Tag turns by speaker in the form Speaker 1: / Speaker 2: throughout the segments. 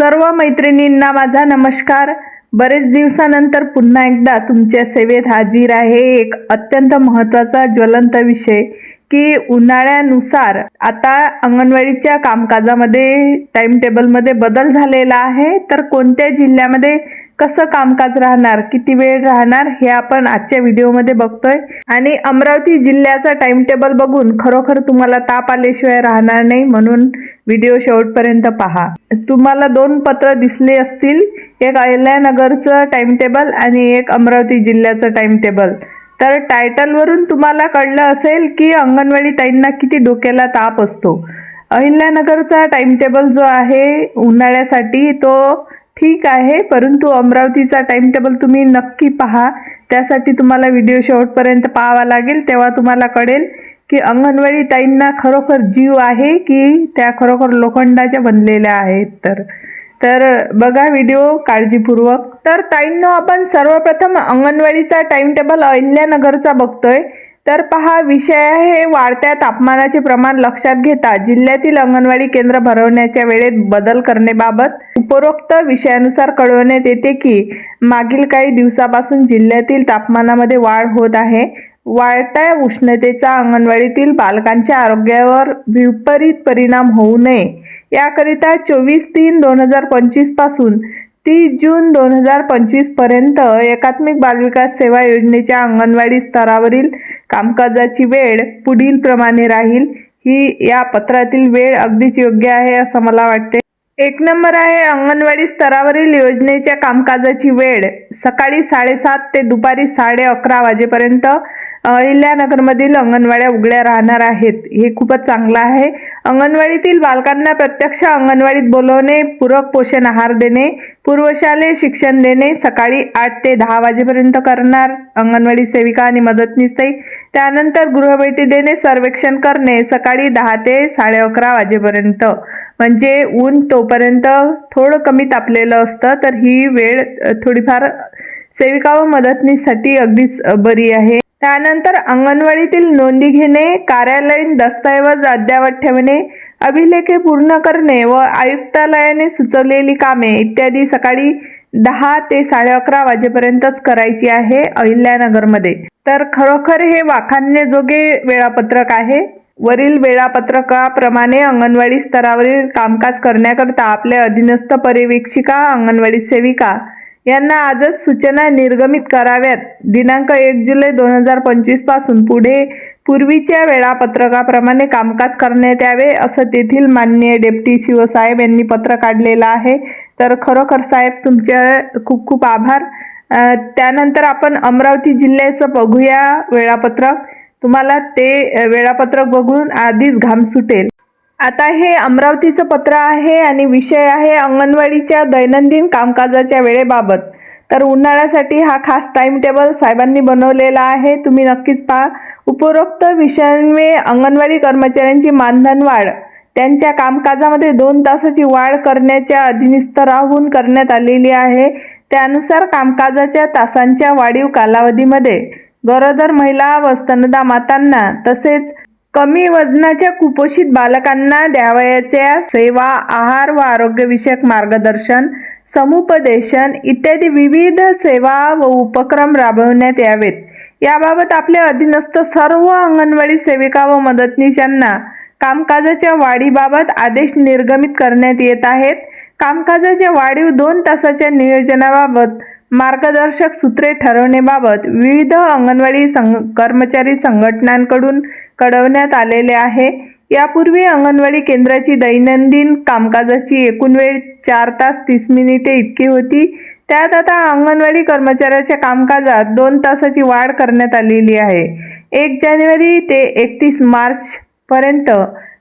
Speaker 1: सर्व मैत्रिणींना माझा नमस्कार. बरेच दिवसानंतर पुन्हा एकदा तुमच्या सेवेत हाजीर आहे एक अत्यंत महत्त्वाचा ज्वलंत विषय की उन्हाळ्यानुसार आता अंगणवाडीच्या कामकाजामध्ये टाइम टेबलमध्ये बदल झालेला आहे. तर कोणत्या जिल्ह्यामध्ये कसं कामकाज राहणार किती वेळ राहणार हे आपण आजच्या व्हिडिओमध्ये बघतोय. आणि अमरावती जिल्ह्याचा टाइम टेबल बघून खरोखर तुम्हाला ताप आल्याशिवाय राहणार नाही म्हणून व्हिडिओ शेवटपर्यंत पहा. तुम्हाला दोन पत्र दिसले असतील एक अहिल्यानगरचं टाइमटेबल आणि एक अमरावती जिल्ह्याचं टाइम टेबल तर टायटलवरून तुम्हाला कळलं असेल की अंगणवाडी ताईंना किती डोक्याला ताप असतो. अहिल्यानगरचा टाइम टेबल जो आहे उन्हाळ्यासाठी तो ठीक आहे परंतु अमरावतीचा टाईमटेबल तुम्ही नक्की पहा. त्यासाठी तुम्हाला व्हिडिओ शेवटपर्यंत पाहावा लागेल तेव्हा तुम्हाला कळेल की अंगणवाडी ताईंना खरोखर जीव आहे की त्या खरोखर लोखंडाच्या बनलेल्या आहेत तर. तर बघा व्हिडिओ काळजीपूर्वक. तर ताईंनो आपण सर्वप्रथम अंगणवाडीचा टाईमटेबल अहिल्यानगरचा बघतोय. तर पहा विषय हे वाढत्या तापमानाचे प्रमाण लक्षात घेता जिल्ह्यातील अंगणवाडी केंद्र भरवण्याच्या वेळेत बदल करण्याबाबत उपरोक्त विषयानुसार कळवण्यात येते की मागील काही दिवसापासून जिल्ह्यातील तापमानामध्ये वाढ होत आहे. वाढत्या उष्णतेचा अंगणवाडीतील बालकांच्या आरोग्यावर विपरीत परिणाम होऊ नये. याकरिता चोवीस तीन दोन हजार पंचवीसपासून तीस जून दोन हजार पंचवीसपर्यंत एकात्मिक बालविकास सेवा योजनेच्या अंगणवाडी स्तरावरील कामकाजाची वेळ पुढील प्रमाणे राहील. ही या पत्रातील वेळ अगदीच योग्य आहे असं मला वाटते. एक नंबर आहे अंगणवाडी स्तरावरील योजनेच्या कामकाजाची वेळ सकाळी साडेसात ते दुपारी साडे अकरा वाजेपर्यंत अहिल्यानगरमधील अंगणवाड्या उघड्या राहणार आहेत. हे खूपच चांगलं आहे. अंगणवाडीतील बालकांना प्रत्यक्ष अंगणवाडीत बोलवणे पूरक पोषण आहार देणे पूर्वशालेय शिक्षण देणे सकाळी आठ ते दहा वाजेपर्यंत करणार अंगणवाडी सेविका आणि मदतनीसही त्यानंतर गृहभेटी देणे सर्वेक्षण करणे सकाळी दहा ते साडे अकरा वाजेपर्यंत. म्हणजे ऊन तोपर्यंत थोडं कमी तापलेलं असतं तर ही वेळ थोडीफार सेविका व मदतनीसाठी अगदीच बरी आहे. त्यानंतर अंगणवाडीतील नोंदी घेणे कार्यालयीन दस्तऐवज अद्ययावत ठेवणे अभिलेखे पूर्ण करणे व आयुक्तालयाने सुचवलेली कामे इत्यादी सकाळी दहा ते साडे अकरा वाजेपर्यंतच करायची आहे अहिल्यानगरमध्ये. तर खरोखर हे वाखाणण्याजोगे वेळापत्रक आहे. वरील वेळापत्रकाप्रमाणे अंगणवाडी स्तरावरील कामकाज करण्याकरता आपले अधीनस्थ पर्यवेक्षिका अंगणवाडी सेविका यांना आजच सूचना निर्गमित कराव्यात. दिनांक एक जुलै दोन हजार पंचवीसपासून पुढे पूर्वीच्या वेळापत्रकाप्रमाणे कामकाज करण्यात यावे असं तेथील माननीय डेप्टी शिवसाहेब यांनी पत्र काढलेलं आहे. तर खरोखर साहेब तुमचे खूप खूप आभार. त्यानंतर आपण अमरावती जिल्ह्याचं बघूया वेळापत्रक. तुम्हाला ते वेळापत्रक बघून आधीच घाम सुटेल. आता हे अमरावतीचं पत्र आहे आणि विषय आहे अंगणवाडीच्या दैनंदिन कामकाजाच्या वेळेबाबत. तर उन्हाळ्यासाठी हा खास टाइम टेबल साहेबांनी बनवलेला आहे. तुम्ही नक्कीच पहा. उपरोक्त विषयांमुळे अंगणवाडी कर्मचाऱ्यांची मानधन वाढ त्यांच्या कामकाजामध्ये दोन तासाची वाढ करण्याच्या अधिनिस्तराहून करण्यात आलेली आहे. त्यानुसार कामकाजाच्या तासांच्या वाढीव कालावधीमध्ये गरोदर महिला व स्तनदा मातांना तसेच कमी वजनाच्या कुपोषित बालकांना द्यावयाच्या सेवा आहार व आरोग्यविषयक मार्गदर्शन समुपदेशन इत्यादी विविध सेवा व उपक्रम राबवण्यात यावेत. याबाबत आपले अधीनस्थ सर्व अंगणवाडी सेविका व मदतनीस यांना कामकाजाच्या वाढीबाबत आदेश निर्गमित करण्यात येत आहेत. कामकाजाच्या वाढीव दोन तासाच्या नियोजनाबाबत मार्गदर्शक सूत्रे ठरवण्याबाबत विविध अंगणवाडी संघ कर्मचारी संघटनांकडून कळवण्यात आलेले आहे. यापूर्वी अंगणवाडी केंद्राची दैनंदिन कामकाजाची एकूण वेळ चार तास तीस मिनिटे इतकी होती. त्यात आता अंगणवाडी कर्मचाऱ्याच्या कामकाजात दोन तासाची वाढ करण्यात आलेली आहे. एक जानेवारी ते एकतीस मार्चपर्यंत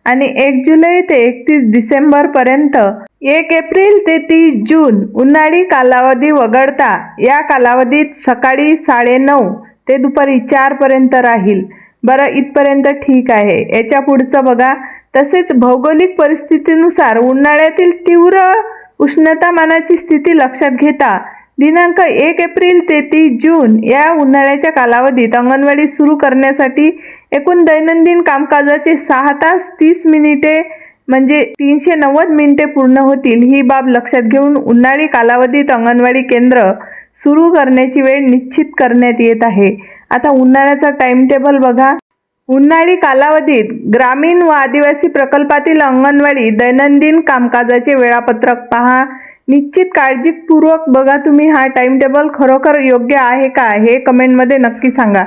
Speaker 1: आणि एक जुलै ते एकतीस डिसेंबरपर्यंत एक एप्रिल ते तीस जून उन्हाळी कालावधी वगळता या कालावधीत सकाळी साडेनऊ ते दुपारी चारपर्यंत राहील. बरं इथपर्यंत ठीक आहे. याच्या पुढचं बघा. तसेच भौगोलिक परिस्थितीनुसार उन्हाळ्यातील तीव्र उष्णतामानाची स्थिती लक्षात घेता दिनांक एक एप्रिल ते तीस जून या उन्हाळ्याच्या कालावधीत अंगणवाडी सुरू करण्यासाठी एकूण दैनंदिन कामकाजाचे सहा तास तीस मिनिटे म्हणजे तीनशे नव्वद मिनिटे पूर्ण होतील ही बाब लक्षात घेऊन उन्हाळी कालावधीत अंगणवाडी केंद्र सुरू करण्याची वेळ निश्चित करण्यात येत आहे. आता उन्हाळ्याचा टाइमटेबल बघा. उन्हाळी कालावधीत ग्रामीण व आदिवासी प्रकल्पातील अंगणवाडी दैनंदिन कामकाजाचे वेळापत्रक पहा. निश्चित काळजीपूर्वक बघा तुम्ही हा टाइमटेबल खरोखर योग्य आहे का हे कमेंटमध्ये नक्की सांगा.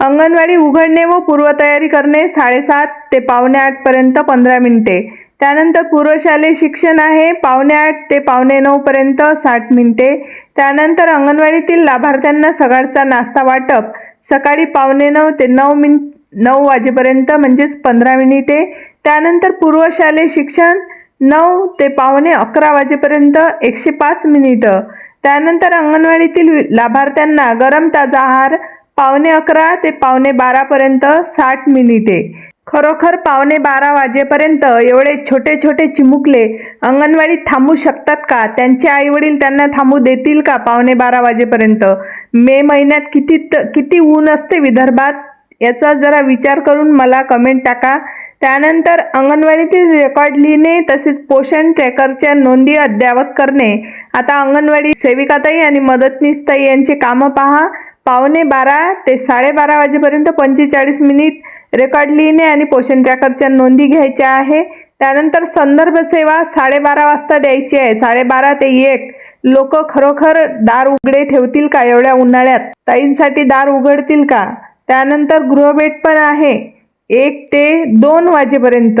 Speaker 1: अंगणवाडी उघडणे व पूर्वतयारी करणे साडेसात ते पावणे आठपर्यंत पंधरा मिनिटे. त्यानंतर पूर्वशालेय शिक्षण आहे पावणे आठ ते पावणे नऊपर्यंत साठ मिनिटे. त्यानंतर अंगणवाडीतील लाभार्थ्यांना सकाळचा नाश्ता वाटप. सकाळी पावणे नऊ ते नऊ मिन नऊ वाजेपर्यंत म्हणजेच पंधरा मिनिटे. त्यानंतर पूर्वशालेय शिक्षण नऊ ते पावणे अकरा वाजेपर्यंत एकशे पाच मिनिटं. त्यानंतर अंगणवाडीतील लाभार्थ्यांना गरम ताजा आहार पावणे अकरा ते पावणे बारापर्यंत साठ मिनिटे. खरोखर पावणे बारा वाजेपर्यंत एवढे छोटे छोटे चिमुकले अंगणवाडीत थांबू शकतात का? त्यांचे आईवडील त्यांना थांबू देतील का पावणे बारा वाजेपर्यंत? मे महिन्यात किती त- किती ऊन असते विदर्भात? याचा जरा विचार करून मला कमेंट टाका. त्यानंतर अंगणवाडीतील रेकॉर्ड लिहिणे तसेच पोषण ट्रॅकरच्या नोंदी अद्ययावत करणे. आता अंगणवाडी सेविकाताई आणि मदतनीसताई यांचे कामं पहा. पावणे बारा ते साडेबारा वाजेपर्यंत पंचेचाळीस मिनिट रेकॉर्ड लिहिणे आणि पोषण ट्रॅकरच्या नोंदी घ्यायच्या आहे. त्यानंतर संदर्भ सेवा साडेबारा वाजता द्यायची आहे. साडेबारा ते एक. लोक खरोखर दार उघडे ठेवतील का एवढ्या उन्हाळ्यात? ताईंसाठी दार उघडतील का? त्यानंतर गृहभेट पण आहे. एक ते दोन वाजेपर्यंत.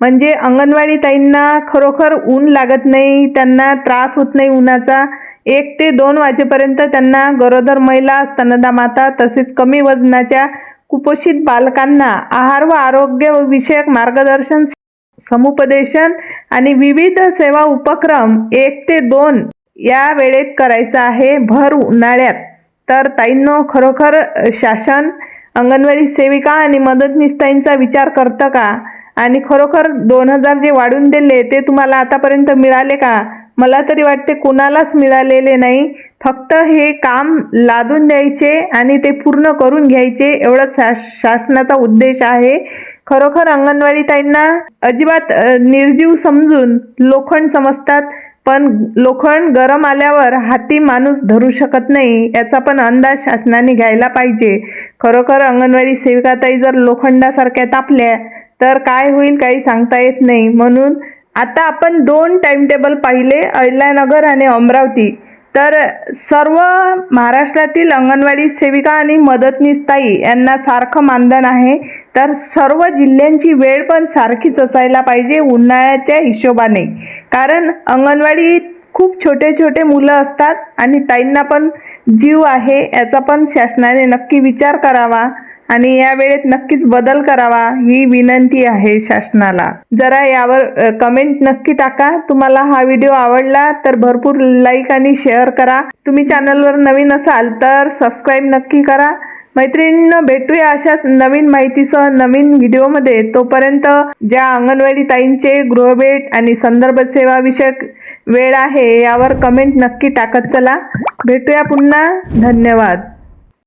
Speaker 1: म्हणजे अंगणवाडी ताईंना खरोखर ऊन लागत नाही त्यांना त्रास होत नाही उन्हाचा. एक ते दोन वाजेपर्यंत त्यांना गरोदर महिला स्तनदा माता तसेच कमी वजनाच्या कुपोषित बालकांना आहार व आरोग्य विषयक मार्गदर्शन समुपदेशन आणि विविध सेवा उपक्रम एक ते दोन या वेळेत करायचा आहे. भर उन्हाळ्यात. तर ताईंनो खरोखर शासन अंगणवाडी सेविका आणि मदतनीसताईंचा विचार करतं का? आणि खरोखर दोन हजार जे वाढून दिले ते तुम्हाला आतापर्यंत मिळाले का? मला तरी वाटते कोणालाच मिळालेले नाही. फक्त हे काम लादून द्यायचे आणि ते पूर्ण करून घ्यायचे एवढंच शास शासनाचा उद्देश आहे. खरोखर अंगणवाडी ताईंना अजिबात निर्जीव समजून लोखंड समजतात पण लोखंड गरम आल्यावर हाती माणूस धरू शकत नाही याचा पण अंदाज शासनाने घ्यायला पाहिजे. खरोखर अंगणवाडी सेविकाताई जर लोखंडासारख्या तापल्या तर काय होईल काही सांगता येत नाही. म्हणून आता आपण दोन टाईमटेबल पाहिले अहिल्यानगर आणि अमरावती. तर सर्व महाराष्ट्रातील अंगणवाडी सेविका आणि मदतनीस ताई यांना सारखं मानधन आहे. तर सर्व जिल्ह्यांची वेळ पण सारखीच असायला पाहिजे उन्हाळ्याच्या हिशोबाने. कारण अंगणवाडीत खूप छोटे छोटे मुलं असतात आणि ताईंना पण जीव आहे याचा पण शासनाने नक्की विचार करावा. आणि या वेळेत नक्कीच बदल करावा ही विनंती आहे शासनाला. जरा यावर कमेंट नक्की टाका. तुम्हाला हा व्हिडिओ आवडला तर भरपूर लाईक आणि शेअर करा. तुम्ही चॅनलवर नवीन असाल तर सबस्क्राईब नक्की करा. मैत्रिणींना भेटूया अशाच नवीन माहितीसह नवीन व्हिडिओमध्ये तोपर्यंत ज्या अंगणवाडी ताईंचे गृहभेट आणि संदर्भ सेवा विषयक वेळ आहे यावर कमेंट नक्की टाकत चला. भेटूया पुन्हा. धन्यवाद.